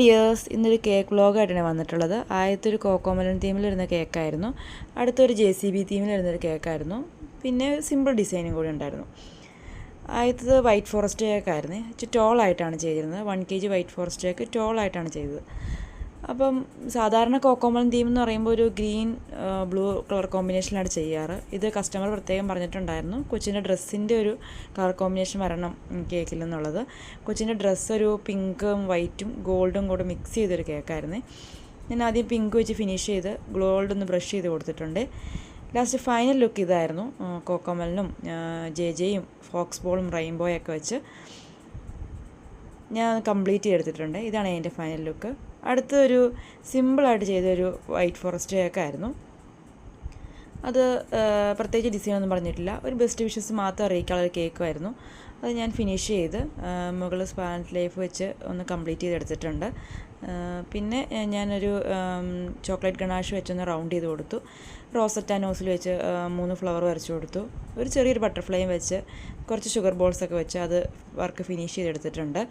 Dears ഇന്നൊരു cake വ്ളോഗായിട്ടാണ് വന്നിട്ടുള്ളത്. ആദ്യത്തെ ഒരു കോക്കോമലൻ തീമിൽ വരുന്ന കേക്കായിരുന്നു അടുത്തൊരു ജെ സി ബി തീമിൽ വരുന്നൊരു കേക്കായിരുന്നു പിന്നെ സിമ്പിൾ ഡിസൈനും കൂടി ഉണ്ടായിരുന്നു. ആദ്യത്തത് വൈറ്റ് ഫോറസ്റ്റ് കേക്കായിരുന്നു ഇച്ചിരി ടോളായിട്ടാണ് ചെയ്തിരുന്നത്. One K G white forest cake ടോളായിട്ടാണ് ചെയ്തത്. അപ്പം സാധാരണ കോക്കോമലൻ തീം എന്ന് പറയുമ്പോൾ ഒരു ഗ്രീൻ ബ്ലൂ കളർ കോമ്പിനേഷനിലാണ് ചെയ്യാറ്. ഇത് കസ്റ്റമർ പ്രത്യേകം പറഞ്ഞിട്ടുണ്ടായിരുന്നു. കൊച്ചിന്റെ ഡ്രസ്സിന്റെ ഒരു കളർ കോമ്പിനേഷൻ വരണം കേക്കിൽ എന്നുള്ളത്. കൊച്ചിന്റെ ഡ്രസ്സ് ഒരു പിങ്കും വൈറ്റും ഗോൾഡും കൂടെ മിക്സ് ചെയ്തൊരു കേക്കായിരുന്നു. ഞാൻ ആദ്യം പിങ്ക് വെച്ച് ഫിനിഷ് ചെയ്ത് ഗോൾഡ് ഒന്ന് ബ്രഷ് ചെയ്ത് കൊടുത്തിട്ടുണ്ട്. ലാസ്റ്റ് ഫൈനൽ ലുക്ക് ഇതായിരുന്നു. കോക്കോമലിനും ജെ ജെയും ഫോക്സ് ബോളും റെയിൻബോയൊക്കെ വെച്ച് ഞാൻ കംപ്ലീറ്റ് ചെയ്തെടുത്തിട്ടുണ്ട്. ഇതാണ് എന്റെ ഫൈനൽ ലുക്ക് അടുത്തൊരു സിമ്പിളായിട്ട് ചെയ്തൊരു വൈറ്റ് ഫോറസ്റ്റ് കേക്ക് ആയിരുന്നു. അത് പ്രത്യേകിച്ച് ഡിസൈൻ ഒന്നും പറഞ്ഞിട്ടില്ല. ഒരു ബെസ്റ്റ് വിഷസ് മാത്രം അറിയിക്കാനുള്ള കേക്കുമായിരുന്നു അത് ഞാൻ ഫിനിഷ് ചെയ്ത് മുകളിൽ സ്പാനറ്റ് ലൈഫ് വെച്ച് ഒന്ന് കംപ്ലീറ്റ് ചെയ്തെടുത്തിട്ടുണ്ട്. പിന്നെ ഞാനൊരു ചോക്ലേറ്റ് ഗണാഷ് വെച്ചൊന്ന് റൗണ്ട് ചെയ്ത് കൊടുത്തു. റോസറ്റ നോസിൽ വെച്ച് മൂന്ന് ഫ്ലവർ വരച്ചു കൊടുത്തു. ഒരു ചെറിയൊരു ബട്ടർഫ്ലൈയും വെച്ച് കുറച്ച് ഷുഗർ ബോൾസൊക്കെ വെച്ച് അത് വർക്ക് ഫിനിഷ് ചെയ്തെടുത്തിട്ടുണ്ട്.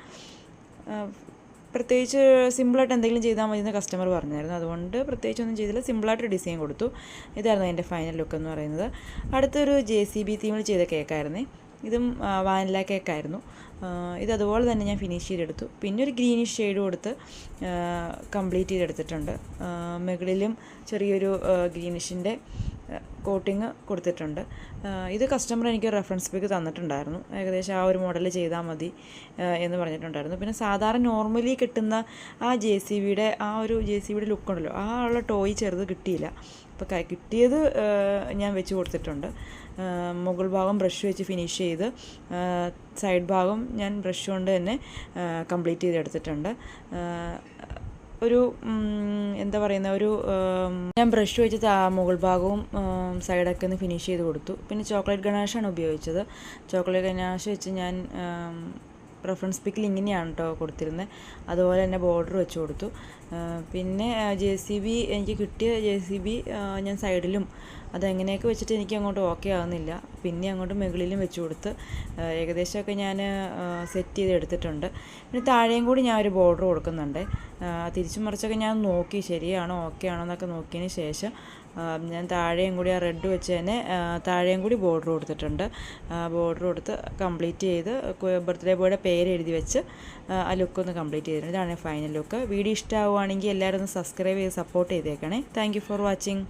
പ്രത്യേകിച്ച് സിമ്പിളായിട്ട് എന്തെങ്കിലും ചെയ്താൽ മതി എന്ന് കസ്റ്റമർ പറഞ്ഞായിരുന്നു. അതുകൊണ്ട് പ്രത്യേകിച്ച് ഒന്നും ചെയ്തില്ല. സിമ്പിളായിട്ട് ഡിസൈൻ കൊടുത്തു. ഇതായിരുന്നു അതിന്റെ ഫൈനൽ ലുക്ക് എന്ന് പറയുന്നത്. അടുത്തൊരു ജെ സി ബി തീമിൽ ചെയ്ത കേക്കായിരുന്നേ ഇതും വാനില കേക്കായിരുന്നു ഇത് അതുപോലെ തന്നെ ഞാൻ ഫിനിഷ് ചെയ്തെടുത്തു. പിന്നെ ഒരു ഗ്രീനിഷ് ഷെയ്ഡ് കൊടുത്ത് കംപ്ലീറ്റ് ചെയ്തെടുത്തിട്ടുണ്ട്. മുകളിലും ചെറിയൊരു ഗ്രീനിഷിന്റെ കോട്ടിങ് കൊടുത്തിട്ടുണ്ട്. ഇത് കസ്റ്റമർ എനിക്ക് റെഫറൻസ് പിക്ക് തന്നിട്ടുണ്ടായിരുന്നു. ഏകദേശം ആ ഒരു മോഡൽ ചെയ്താൽ മതി എന്ന് പറഞ്ഞിട്ടുണ്ടായിരുന്നു. പിന്നെ സാധാരണ നോർമലി കിട്ടുന്ന ആ ജെ സി ബിയുടെ ആ ഒരു ജെ സി ബിയുടെ ലുക്ക് ഉണ്ടല്ലോ ആ ഉള്ള ടോയ് ചെറുത് കിട്ടിയില്ല. അപ്പോൾ കിട്ടിയത് ഞാൻ വെച്ച് കൊടുത്തിട്ടുണ്ട്. മുകൾ ഭാഗം ബ്രഷ് വെച്ച് ഫിനിഷ് ചെയ്ത് സൈഡ് ഭാഗം ഞാൻ ബ്രഷ് കൊണ്ട് തന്നെ കംപ്ലീറ്റ് ചെയ്തെടുത്തിട്ടുണ്ട്. ഒരു എന്താ പറയുന്ന ഒരു ഞാൻ ബ്രഷ് വെച്ച് മുകൾ ഭാഗവും സൈഡൊക്കെ ഒന്ന് ഫിനിഷ് ചെയ്ത് കൊടുത്തു. പിന്നെ ചോക്ലേറ്റ് ഗണാഷാണ് ഉപയോഗിച്ചത്. ചോക്ലേറ്റ് ഗണാഷ് വെച്ച് ഞാൻ റെഫറൻസ് പിക്കിൽ ഇങ്ങനെയാണ് കേട്ടോ കൊടുത്തിരുന്നത് അതുപോലെ തന്നെ ബോർഡർ വെച്ച് കൊടുത്തു. പിന്നെ ജെ സി ബി എനിക്ക് കിട്ടിയ ജെ സി ബി ഞാൻ സൈഡിലും അതെങ്ങനെയൊക്കെ വെച്ചിട്ട് എനിക്ക് അങ്ങോട്ട് ഓക്കെ ആകുന്നില്ല പിന്നെ അങ്ങോട്ട് മുകളിലും വെച്ച് കൊടുത്ത് ഏകദേശമൊക്കെ ഞാൻ സെറ്റ് ചെയ്ത് എടുത്തിട്ടുണ്ട്. പിന്നെ താഴെയും കൂടി ഞാൻ ഒരു ബോർഡർ കൊടുക്കുന്നുണ്ട്. തിരിച്ചും മറിച്ചൊക്കെ ഞാൻ നോക്കി. ശരിയാണോ ഓക്കെ ആണോ എന്നൊക്കെ നോക്കിയതിന് ശേഷം ഞാൻ താഴെയും കൂടി ആ റെഡ് വെച്ച് തന്നെ താഴെയും കൂടി ബോർഡർ കൊടുത്തിട്ടുണ്ട്. ബോർഡർ കൊടുത്ത് കംപ്ലീറ്റ് ചെയ്ത് ബർത്ത്ഡേ ബോയുടെ പേര് എഴുതി വെച്ച് ആ ലുക്ക് ഒന്ന് കംപ്ലീറ്റ് ചെയ്തിട്ടുണ്ട്. ഇതാണ് ഫൈനൽ ലുക്ക്. വീഡിയോ ഇഷ്ടമാവുകയാണെങ്കിൽ എല്ലാവരും ഒന്ന് സബ്സ്ക്രൈബ് ചെയ്ത് സപ്പോർട്ട് ചെയ്തേക്കണേ. Thank for watching.